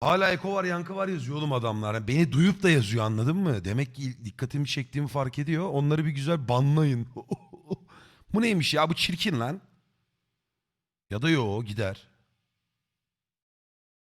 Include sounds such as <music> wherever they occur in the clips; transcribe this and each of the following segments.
Hala Eko var yankı var yazıyor oğlum adamlar. Yani beni duyup da yazıyor anladın mı? Demek ki dikkatimi çektiğimi fark ediyor. Onları bir güzel banlayın. <laughs> bu neymiş ya bu çirkin lan. Ya da yo gider.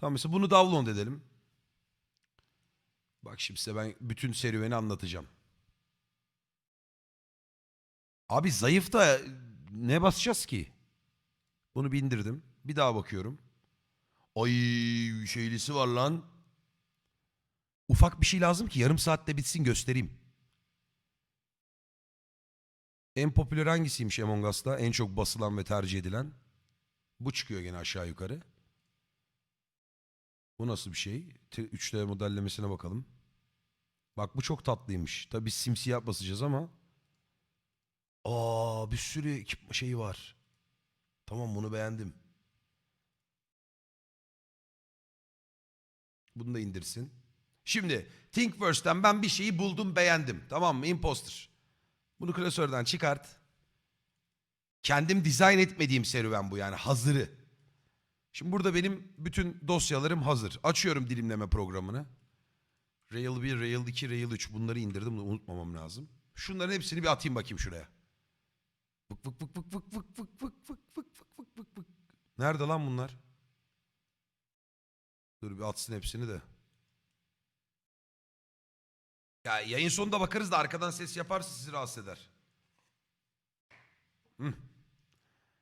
Tamam mesela bunu download edelim. Bak şimdi size ben bütün serüveni anlatacağım. Abi zayıf da ne basacağız ki? Bunu bindirdim. Bir daha bakıyorum. Ay şeylisi var lan. Ufak bir şey lazım ki yarım saatte bitsin göstereyim. En popüler hangisiymiş Among Us'ta? En çok basılan ve tercih edilen. Bu çıkıyor gene aşağı yukarı. Bu nasıl bir şey? T- 3D modellemesine bakalım. Bak bu çok tatlıymış. Tabii simsiyah basacağız ama. Aa bir sürü şeyi var. Tamam bunu beğendim. Bunu da indirsin. Şimdi Think First'ten ben bir şeyi buldum beğendim. Tamam mı? Imposter. Bunu klasörden çıkart. Kendim dizayn etmediğim serüven bu yani hazırı. Şimdi burada benim bütün dosyalarım hazır. Açıyorum dilimleme programını. Rail 1, Rail 2, Rail 3 bunları indirdim. Bunu unutmamam lazım. Şunların hepsini bir atayım bakayım şuraya. Vık vık vık vık vık vık vık vık vık vık vık vık vık. Nerede lan bunlar? Dur bir atsın hepsini de. Ya yayın sonunda bakarız da arkadan ses yaparsa sizi rahatsız eder. Hı.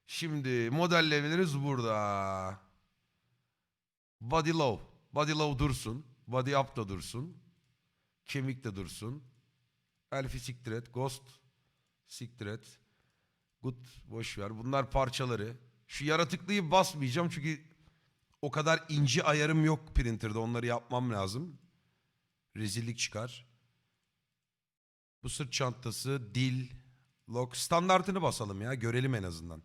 Şimdi modellemelerimiz burada. Body low. Body low dursun. Body up da dursun. Kemik de dursun. Elfi siktir. Ghost siktir. Good boş ver. Bunlar parçaları. Şu yaratıklıyı basmayacağım çünkü o kadar ince ayarım yok printer'da. Onları yapmam lazım. Rezillik çıkar. Bu sırt çantası, dil, lock. Standartını basalım ya. Görelim en azından.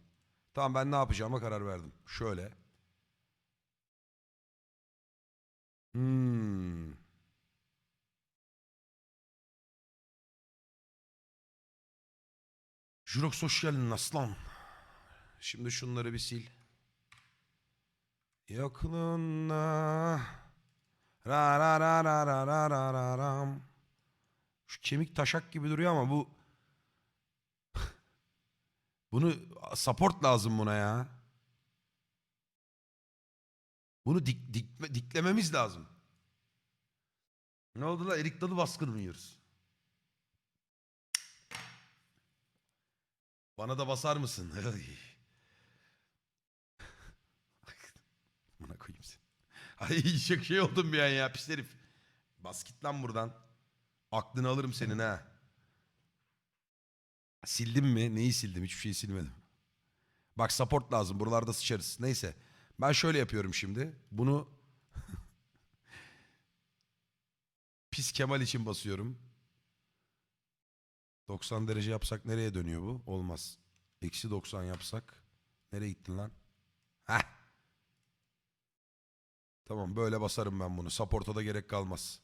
Tamam ben ne yapacağıma karar verdim. Şöyle. Hmm. Jurox hoş geldin aslan. Şimdi şunları bir sil. Yakınına ra ra ra ra ra ra ra ra ram. Şu kemik taşak gibi duruyor ama bu <laughs> bunu support lazım buna ya. Bunu dik, dik- diklememiz lazım. Ne oldu la? Erik dalı baskını mı yiyoruz? Bana da basar mısın? <laughs> Ay. Bana koyayım seni. Ay çok şey oldum bir an ya pis herif. Bas git lan buradan. Aklını alırım senin ha. Sildim mi? Neyi sildim? Hiçbir şey silmedim. Bak support lazım. Buralarda sıçarız. Neyse. Ben şöyle yapıyorum şimdi. Bunu <laughs> pis Kemal için basıyorum. 90 derece yapsak nereye dönüyor bu? Olmaz. Eksi 90 yapsak. Nereye gittin lan? Heh. Tamam böyle basarım ben bunu. Support'a da gerek kalmaz.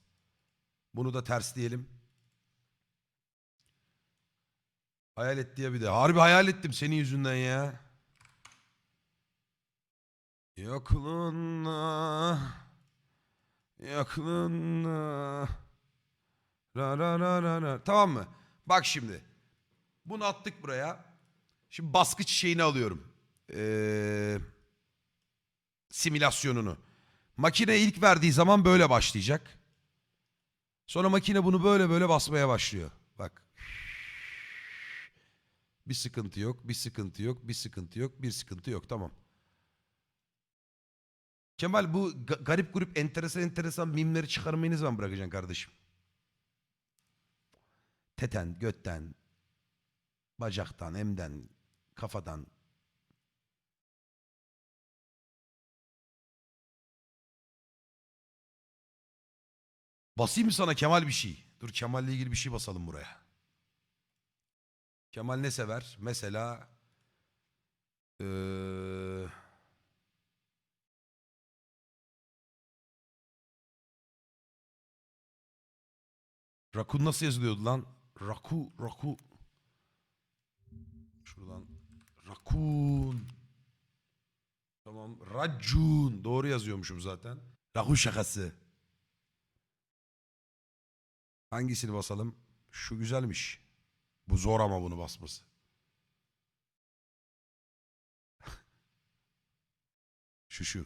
Bunu da ters diyelim. Hayal et diye bir de. Harbi hayal ettim senin yüzünden ya. Yokluğuna Yokluğuna Ra ra ra ra ra. Tamam mı? Bak şimdi. Bunu attık buraya. Şimdi baskı çiçeğini alıyorum. Ee, simülasyonunu. Makine ilk verdiği zaman böyle başlayacak. Sonra makine bunu böyle böyle basmaya başlıyor. Bak. Bir sıkıntı yok, bir sıkıntı yok, bir sıkıntı yok, bir sıkıntı yok. Tamam. Kemal bu ga- garip grup enteresan enteresan mimleri çıkarmayı ne zaman bırakacaksın kardeşim? Teten, götten, bacaktan, emden, kafadan. Basayım mı sana Kemal bir şey? Dur Kemal'le ilgili bir şey basalım buraya. Kemal ne sever? Mesela eee Rakun nasıl yazılıyordu lan? Raku, Raku. Şuradan. Rakun. Tamam. Racun. Doğru yazıyormuşum zaten. Rakun şakası. Hangisini basalım? Şu güzelmiş. Bu zor ama bunu basması. <laughs> şu şu.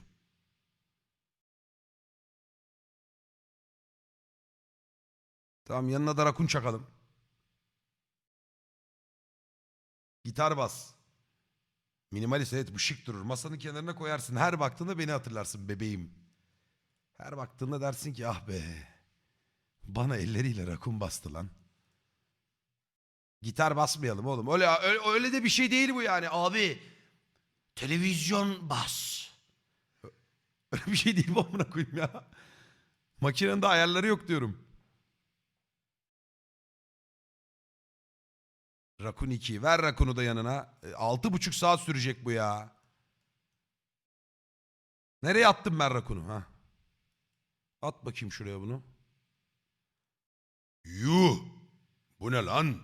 Tamam yanına da rakun çakalım. Gitar bas. Minimalist evet bu şık durur. Masanın kenarına koyarsın. Her baktığında beni hatırlarsın bebeğim. Her baktığında dersin ki ah be. Bana elleriyle rakun bastı lan. Gitar basmayalım oğlum. Öyle, öyle, öyle de bir şey değil bu yani abi. Televizyon bas. <laughs> Öyle bir şey değil bu amına koyayım ya. Makinenin de ayarları yok diyorum. Rakun 2. Ver Rakun'u da yanına. E, Altı buçuk saat sürecek bu ya. Nereye attım ben Rakun'u? Ha. At bakayım şuraya bunu. Yuh. Bu ne lan?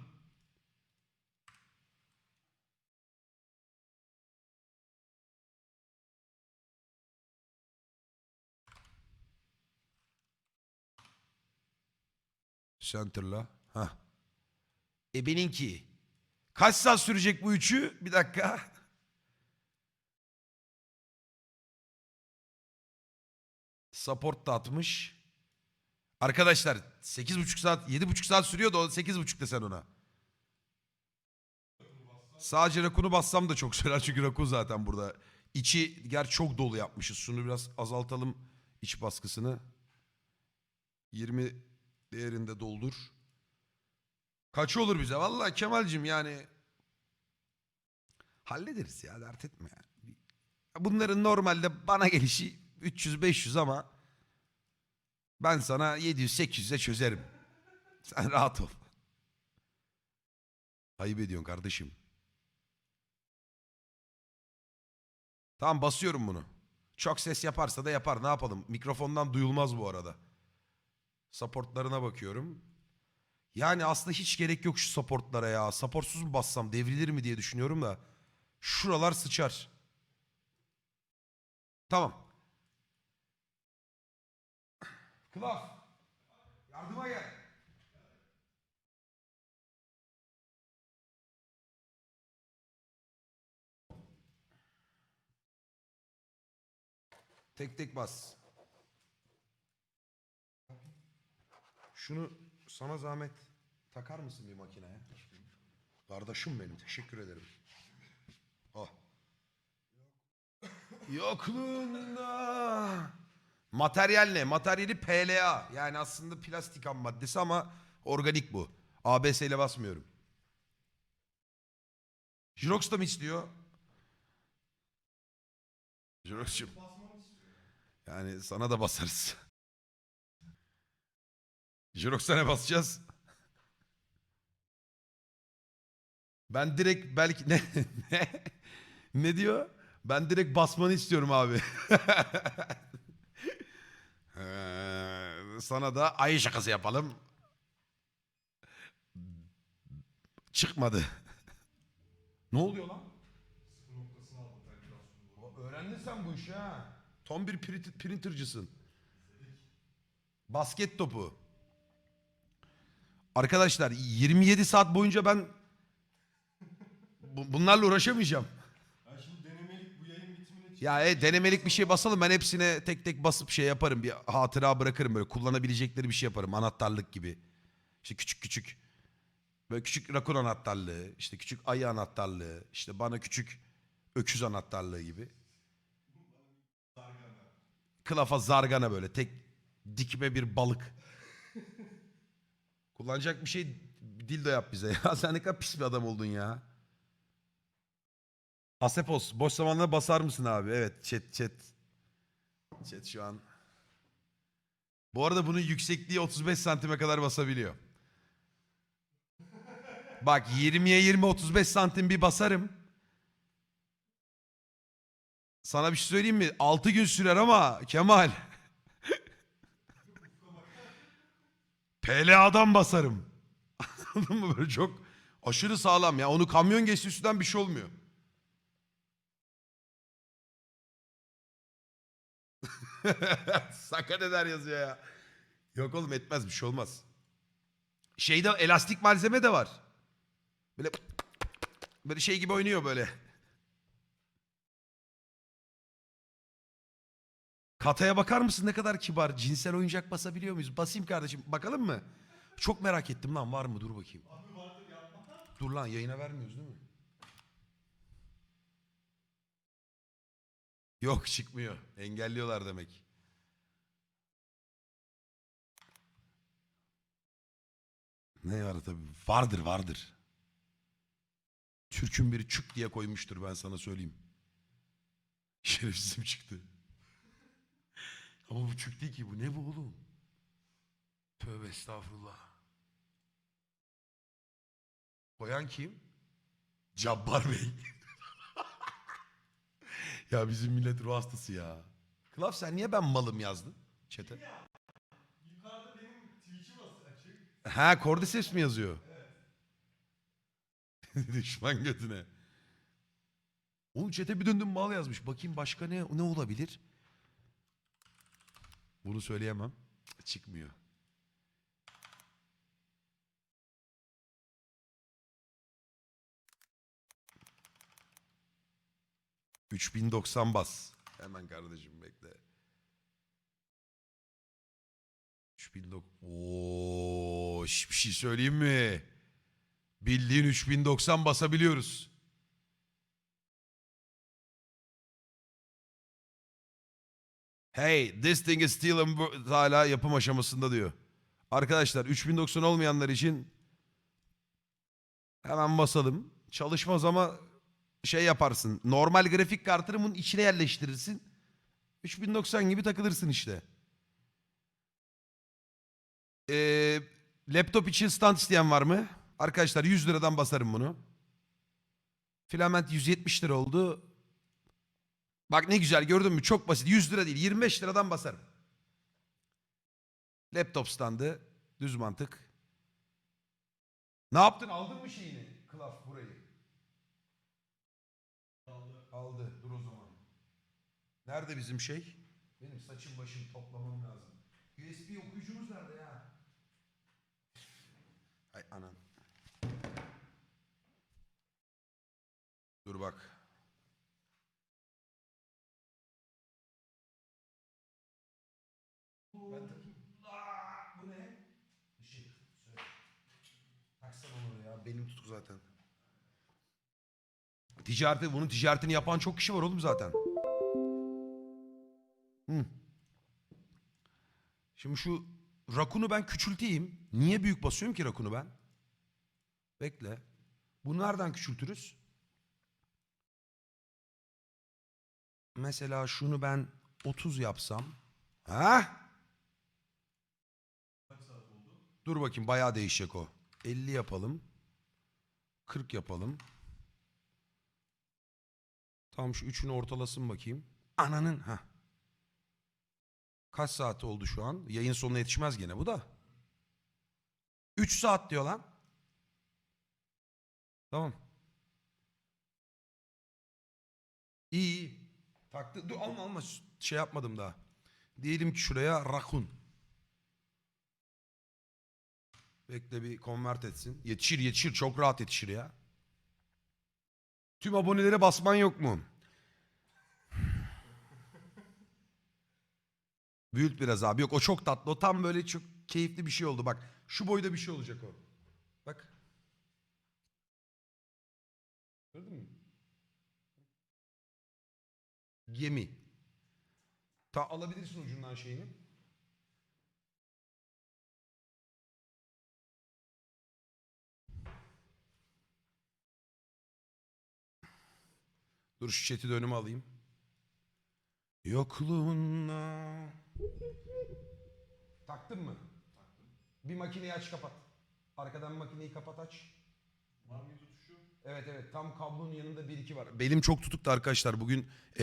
Center'la. Ha. E benimki. Kaç saat sürecek bu üçü? Bir dakika. Support da atmış. Arkadaşlar 8,5 saat 7,5 saat sürüyordu o 8,5 desen ona. Sadece Rakun'u bassam da çok sürer çünkü Rakun zaten burada. İçi ger çok dolu yapmışız. Şunu biraz azaltalım iç baskısını. 20 değerinde doldur. Kaç olur bize? Vallahi Kemal'cim yani hallederiz ya dert etme yani. Bunların normalde bana gelişi 300-500 ama ben sana 700-800'e çözerim. <laughs> Sen rahat ol. Ayıp ediyorsun kardeşim. Tamam basıyorum bunu. Çok ses yaparsa da yapar ne yapalım. Mikrofondan duyulmaz bu arada. Supportlarına bakıyorum. Yani aslında hiç gerek yok şu supportlara ya. Supportsuz mu bassam devrilir mi diye düşünüyorum da. Şuralar sıçar. Tamam. Kılaf. Yardıma gel. Tek tek bas. Şunu sana zahmet takar mısın bir makineye? Kardeşim benim teşekkür ederim. Oh. Yokluğunda. Materyal ne? Materyali PLA. Yani aslında plastik ham maddesi ama organik bu. ABS ile basmıyorum. Jirox da mı istiyor? Jirox'cum. Yani sana da basarız. Jirox'a ne basacağız? Ben direkt belki <laughs> ne ne ne diyor? Ben direkt basmanı istiyorum abi. <laughs> Ee, Sana da ayı şakası yapalım. Çıkmadı. ne oluyor lan? Öğrendin sen bu işi ha. Tam bir print- printercısın. Basket topu. Arkadaşlar 27 saat boyunca ben bu- bunlarla uğraşamayacağım. Ya şimdi denemelik bu yayın bitimine çık- Ya e, denemelik bir şey basalım ben hepsine tek tek basıp şey yaparım. Bir hatıra bırakırım böyle kullanabilecekleri bir şey yaparım. Anahtarlık gibi. İşte küçük küçük. Böyle küçük rakun anahtarlığı. işte küçük ayı anahtarlığı. işte bana küçük öküz anahtarlığı gibi. Kılafa zargana böyle tek dikme bir balık. Kullanacak bir şey dildo yap bize ya. <laughs> Sen ne kadar pis bir adam oldun ya. Asepos boş zamanlarda basar mısın abi? Evet chat chat. Chat şu an. Bu arada bunun yüksekliği 35 santime kadar basabiliyor. Bak 20'ye 20 35 santim bir basarım. Sana bir şey söyleyeyim mi? 6 gün sürer ama Kemal. <laughs> PLA'dan basarım. <laughs> Anladın mı? Böyle çok aşırı sağlam ya. Onu kamyon geçti üstünden bir şey olmuyor. <laughs> Sakat eder yazıyor ya. Yok oğlum etmez bir şey olmaz. Şeyde elastik malzeme de var. Böyle böyle şey gibi oynuyor böyle. Kataya bakar mısın ne kadar kibar. Cinsel oyuncak basabiliyor muyuz? Basayım kardeşim. Bakalım mı? Çok merak ettim lan var mı? Dur bakayım. Dur lan yayına vermiyoruz değil mi? Yok çıkmıyor. Engelliyorlar demek. Ne var tabii? Vardır vardır. Türk'ün biri çık diye koymuştur ben sana söyleyeyim. <laughs> Şerefsizim çıktı. Ama bu çık değil ki bu. Ne bu oğlum? Tövbe estağfurullah. Koyan kim? Cabbar Bey. <laughs> ya bizim millet ruh hastası ya. Klaf sen niye ben malım yazdın çete? Yukarıda benim Twitch'im açık. Ha Cordyceps mi yazıyor? <laughs> Düşman götüne. Oğlum çete bir döndüm mal yazmış. Bakayım başka ne ne olabilir? Bunu söyleyemem. Çıkmıyor. ...3090 bas. Hemen kardeşim bekle. 3090... Oo, bir şey söyleyeyim mi? Bildiğin 3090 basabiliyoruz. Hey, this thing is still in hala yapım aşamasında diyor. Arkadaşlar 3090 olmayanlar için hemen basalım. Çalışmaz ama şey yaparsın. Normal grafik kartını bunun içine yerleştirirsin. 3090 gibi takılırsın işte. Ee, laptop için stand isteyen var mı? Arkadaşlar 100 liradan basarım bunu. Filament 170 lira oldu. Bak ne güzel gördün mü? Çok basit. 100 lira değil 25 liradan basarım. Laptop standı. Düz mantık. Ne yaptın? Aldın mı şeyini? Klaf burayı. Aldı. Aldı. Dur o zaman. Nerede bizim şey? Benim saçım başım toplamam lazım. USB okuyucumuz nerede ya? Ay anan. Dur bak. Ben takayım. Bu ne? Işık. Söyle. Taksana onu ya. Benim tutku zaten. Ticareti, bunun ticaretini yapan çok kişi var oğlum zaten. Hı. Şimdi şu rakunu ben küçülteyim. Niye büyük basıyorum ki rakunu ben? Bekle. Bu nereden küçültürüz? Mesela şunu ben 30 yapsam. Ha? Dur bakayım bayağı değişecek o. 50 yapalım. 40 yapalım. Tam şu üçünü ortalasın bakayım. Ananın ha. Kaç saat oldu şu an? Yayın sonuna yetişmez gene bu da. 3 saat diyor lan. Tamam. İyi. Taktı. Dur alma alma. Şey yapmadım daha. Diyelim ki şuraya rakun. Bekle bir convert etsin. Yetişir yetişir çok rahat yetişir ya. Tüm abonelere basman yok mu? Büyült biraz abi. Yok o çok tatlı. O tam böyle çok keyifli bir şey oldu. Bak şu boyda bir şey olacak o. Bak. Gördün mü? Gemi. Ta alabilirsin ucundan şeyini. Dur şu chat'i de önüme alayım. Yokluğunda. Taktın mı? Taktım. Bir makineyi aç kapat. Arkadan makineyi kapat aç. Var mıydı tuşu? Evet evet tam kablonun yanında bir iki var. Belim çok tutuktu arkadaşlar bugün